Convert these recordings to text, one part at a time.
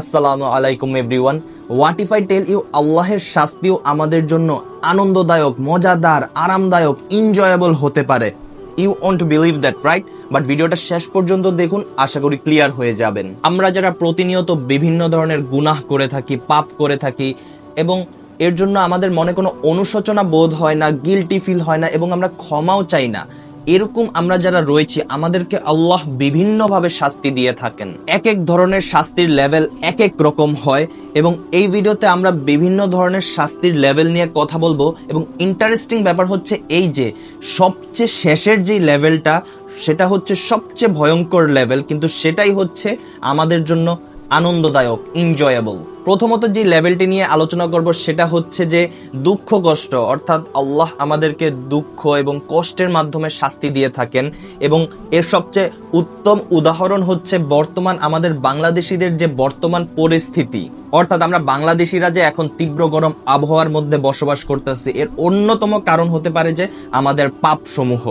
আসসালামু আলাইকুম everyone what if I tell you আল্লাহের শাস্তিও আমাদের জন্য আনন্দদায়ক, মজাদার, আরামদায়ক এনজয়েবল হতে পারে। You won't believe that right but ভিডিওটা শেষ পর্যন্ত দেখুন, আশা করি ক্লিয়ার হয়ে যাবেন। আমরা যারা প্রতিনিয়ত বিভিন্ন ধরনের গুনাহ করে থাকি, পাপ করে থাকি, এবং এর জন্য আমাদের মনে কোনো অনুশোচনা বোধ হয় না গিলটি ফিল হয় না, এবং আমরা ক্ষমাও চাই না এরকম আমরা যারা রয়েছি, আমাদেরকে আল্লাহ বিভিন্নভাবে শাস্তি দিয়ে থাকেন। এক এক ধরনের শাস্তির লেভেল এক এক রকম হয় এবং এই ভিডিওতে আমরা বিভিন্ন ধরনের শাস্তির লেভেল নিয়ে কথা বলব এবং ইন্টারেস্টিং ব্যাপার হচ্ছে এই যে সবচেয়ে শেষের যেই লেভেলটা সেটা হচ্ছে সবচেয়ে ভয়ঙ্কর লেভেল কিন্তু সেটাই হচ্ছে আমাদের জন্য আনন্দদায়ক এনজয়েবল প্রথমত যে লেভেলটি নিয়ে আলোচনা করব সেটা হচ্ছে যে দুঃখ কষ্ট অর্থাৎ আল্লাহ আমাদেরকে দুঃখ এবং কষ্টের মাধ্যমে শাস্তি দিয়ে থাকেন এবং এর সবচেয়ে উত্তম উদাহরণ হচ্ছে বর্তমান আমাদের বাংলাদেশিদের যে বর্তমান পরিস্থিতি। অর্থাৎ আমরা বাংলাদেশিরা যে এখন তীব্র গরম আবহাওয়ার মধ্যে বসবাস করতেছি, এর অন্যতম কারণ হতে পারে যে আমাদের পাপ সমূহ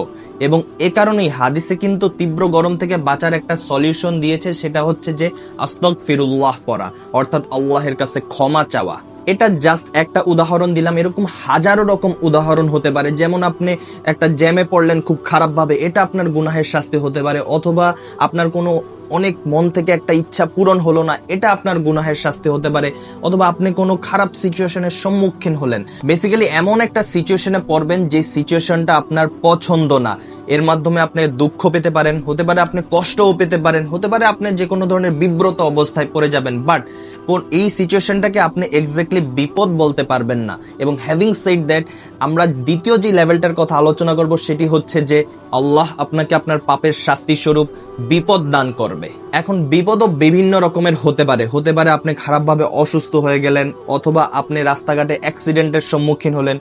এবং এ কারণেই হাদিসে কিন্তু তীব্র গরম থেকে বাঁচার একটা সলিউশন দিয়েছে, সেটা হচ্ছে যে আস্তক ফিরুল্লাহ পরা অর্থাৎ আল্লাহের কাছে ক্ষমা চাওয়া। এটা জাস্ট একটা উদাহরণ দিলাম, এরকম হাজারো রকম উদাহরণ হতে পারে। যেমন আপনি একটা জ্যামে পড়লেন খুব খারাপভাবে, এটা আপনার গুনাহের শাস্তি হতে পারে, অথবা আপনার কোনো অনেক মন থেকে একটা ইচ্ছা পূরণ হলো না, এটা আপনার গুনাহের শাস্তি হতে পারে। অথবা আপনি কোনো খারাপ সিচুয়েশনের সম্মুখীন হলেন। বেসিক্যালি এমন একটা সিচুয়েশনে পড়বেন যে সিচুয়েশনটা আপনার পছন্দ না। এর মাধ্যমে আপনি দুঃখ পেতে পারেন, হতে পারে আপনি কষ্টও পেতে পারেন, হতে পারে আপনি যে কোনো ধরনের বিব্রত অবস্থায় পড়ে যাবেন বাট এই সিচুয়েশনটাকে আপনি এক্স্যাক্টলি বিপদ বলতে পারবেন না। এবং হ্যাভিং সেড দ্যাট আমরা দ্বিতীয় যে লেভেলটার কথা আলোচনা করব সেটি হচ্ছে যে আল্লাহ আপনাকে আপনার পাপের শাস্তি স্বরূপ বিপদ দান করবে। এখন বিপদও বিভিন্ন রকমের হতে পারে। হতে পারে আপনি খারাপভাবে অসুস্থ হয়ে গেলেন, অথবা আপনি রাস্তাঘাটে অ্যাক্সিডেন্টের সম্মুখীন হলেন,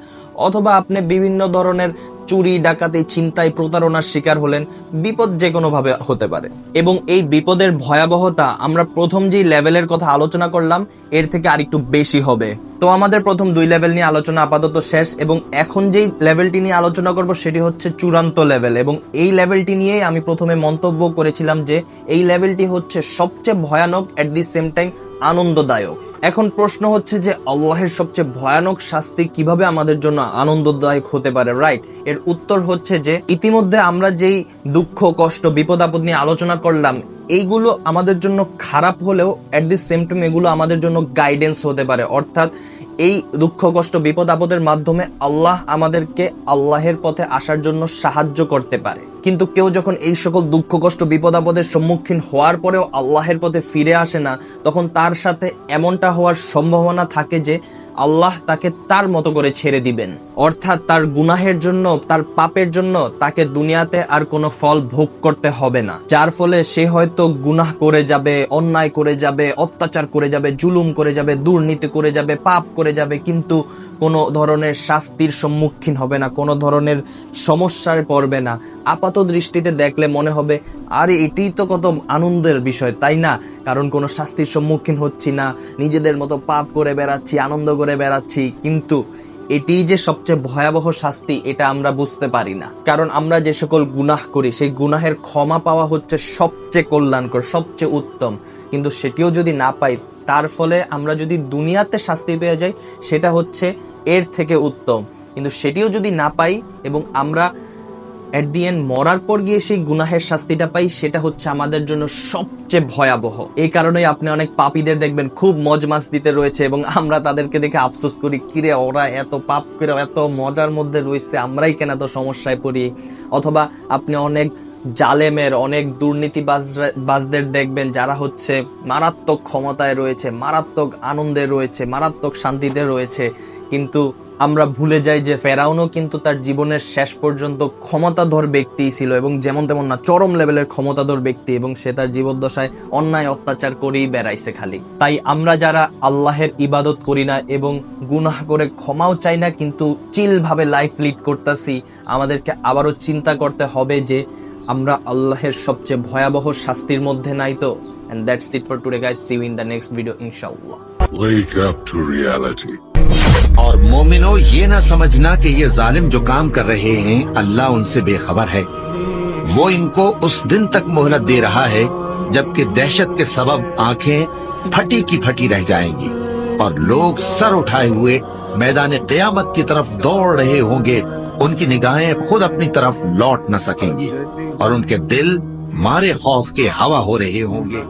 অথবা আপনি বিভিন্ন ধরনের চুরি, ডাকাতি, ছিনতাই, প্রতারণার শিকার হলেন বিপদ যে কোনোভাবে হতে পারে। এবং এই বিপদের ভয়াবহতা আমরা প্রথম যেই লেভেলের কথা আলোচনা করলাম, এর থেকে আরেকটু বেশি হবে। তো আমাদের প্রথম দুই লেভেল নিয়ে আলোচনা আপাতত শেষ, এবং এখন যেই লেভেলটি নিয়ে আলোচনা করব সেটি হচ্ছে চূড়ান্ত লেভেল। এবং এই লেভেলটি নিয়েই আমি প্রথমে মন্তব্য করেছিলাম যে, এই লেভেলটি হচ্ছে সবচেয়ে ভয়ানক এট দি সেম টাইম আনন্দদায়ক। এখন প্রশ্ন হচ্ছে যে আল্লাহের সবচেয়ে ভয়ানক শাস্তি কীভাবে আমাদের জন্য আনন্দদায়ক হতে পারে রাইট এর উত্তর হচ্ছে যে ইতিমধ্যে আমরা যেই দুঃখ, কষ্ট, বিপদ আপদ নিয়ে আলোচনা করলাম, এইগুলো আমাদের জন্য খারাপ হলেও অ্যাট দি সেম টাইম এগুলো আমাদের জন্য গাইডেন্স হতে পারে। অর্থাৎ এই দুঃখ, কষ্ট, বিপদ আপদের মাধ্যমে আল্লাহ আমাদেরকে আল্লাহের পথে আসার জন্য সাহায্য করতে পারে। কিন্তু কেউ যখন এই সকল দুঃখ, কষ্ট, বিপদ, আপদের সম্মুখীন হওয়ার পরেও আল্লাহের পথে ফিরে আসে না, তখন তার সাথে এমনটা হওয়ার সম্ভাবনা থাকে যে আল্লাহ তাকে তার মতো করে ছেড়ে দিবেন। অর্থাৎ তার গুনাহের জন্য, তার পাপের জন্য তাকে দুনিয়াতে আর কোনো ফল ভোগ করতে হবে না। যার ফলে সে হয়তো গুনাহ করে যাবে, অন্যায় করে যাবে, অত্যাচার করে যাবে, জুলুম করে যাবে, দুর্নীতি করে যাবে, পাপ করে যাবে, কিন্তু কোনো ধরনের শাস্তির সম্মুখীন হবে না, কোনো ধরনের সমস্যায় পড়বে না। আপাত দৃষ্টিতে দেখলে মনে হবে, আরে এটিই তো কত আনন্দের বিষয়, তাই না? কারণ কোনো শাস্তির সম্মুখীন হচ্ছি না, নিজেদের মতো পাপ করে বেড়াচ্ছি, আনন্দ করে বেড়াচ্ছি, কিন্তু এটি যে সবচেয়ে ভয়াবহ শাস্তি, এটা আমরা বুঝতে পারি না। কারণ আমরা যে সকল গুনাহ করি, সেই গুনাহের ক্ষমা পাওয়া হচ্ছে সবচেয়ে কল্যাণকর, সবচেয়ে উত্তম। কিন্তু সেটিও যদি না পাই, তার ফলে আমরা যদি দুনিয়াতে শাস্তি পেয়ে যাই, সেটা হচ্ছে এর থেকে উত্তম। কিন্তু সেটিও যদি না পাই এবং আমরা এট দি এন্ড মরার পর গিয়ে সেই গুনাহের শাস্তিটা পাই, সেটা হচ্ছে আমাদের জন্য সবচেয়ে ভয়াবহ। এই কারণেই আপনি অনেক পাপীদের দেখবেন, খুব মজ মাস দিতে রয়েছে এবং আমরা তাদেরকে দেখে আফসোস করি, কিরে, ওরা এত পাপ করে, এত মজার মধ্যে রয়েছে, আমরাই কেন এত সমস্যায় পড়ি? অথবা আপনি অনেক জালেমের, অনেক দুর্নীতিবাজ বাজদের দেখবেন, যারা হচ্ছে মারাত্মক ক্ষমতায় রয়েছে, মারাত্মক আনন্দে রয়েছে, মারাত্মক শান্তিতে রয়েছে। কিন্তু আমরা ভুলে যাই যে ফেরাউনও কিন্তু তার জীবনের শেষ পর্যন্ত ক্ষমতাধর ব্যক্তি ছিল এবং যেমন তেমন না, চরম লেভেলের ক্ষমতাধর ব্যক্তি এবং সে তার জীবদ্দশায় অন্যায় অত্যাচার করেই বেড়াইছে খালি। তাই আমরা যারা আল্লাহের ইবাদত করি না এবং গুনাহ করে ক্ষমাও চাই না, কিন্তু চিল ভাবে লাইফ লিড করতেছি, আমাদেরকে আবারও চিন্তা করতে হবে যে আমরা আল্লাহের সবচেয়ে ভয়াবহ শাস্তির মধ্যে নাই তো। That's it for today, guys. See you in the next video, inshallah. Wake up to reality. اور مومنو، یہ نہ سمجھنا کہ یہ ظالم جو کام کر رہے ہیں، اللہ ان سے بے خبر ہے۔ وہ ان کو اس دن تک مہلت دے رہا ہے، جبکہ دہشت کے سبب آنکھیں پھٹی کی پھٹی رہ جائیں گی۔ اور لوگ سر اٹھائے ہوئے میدان قیامت کی طرف دوڑ رہے ہوں گے، ان کی نگاہیں خود اپنی طرف لوٹ نہ سکیں گی۔ اور ان کے دل مارے خوف کے ہوا ہو رہے ہوں گے۔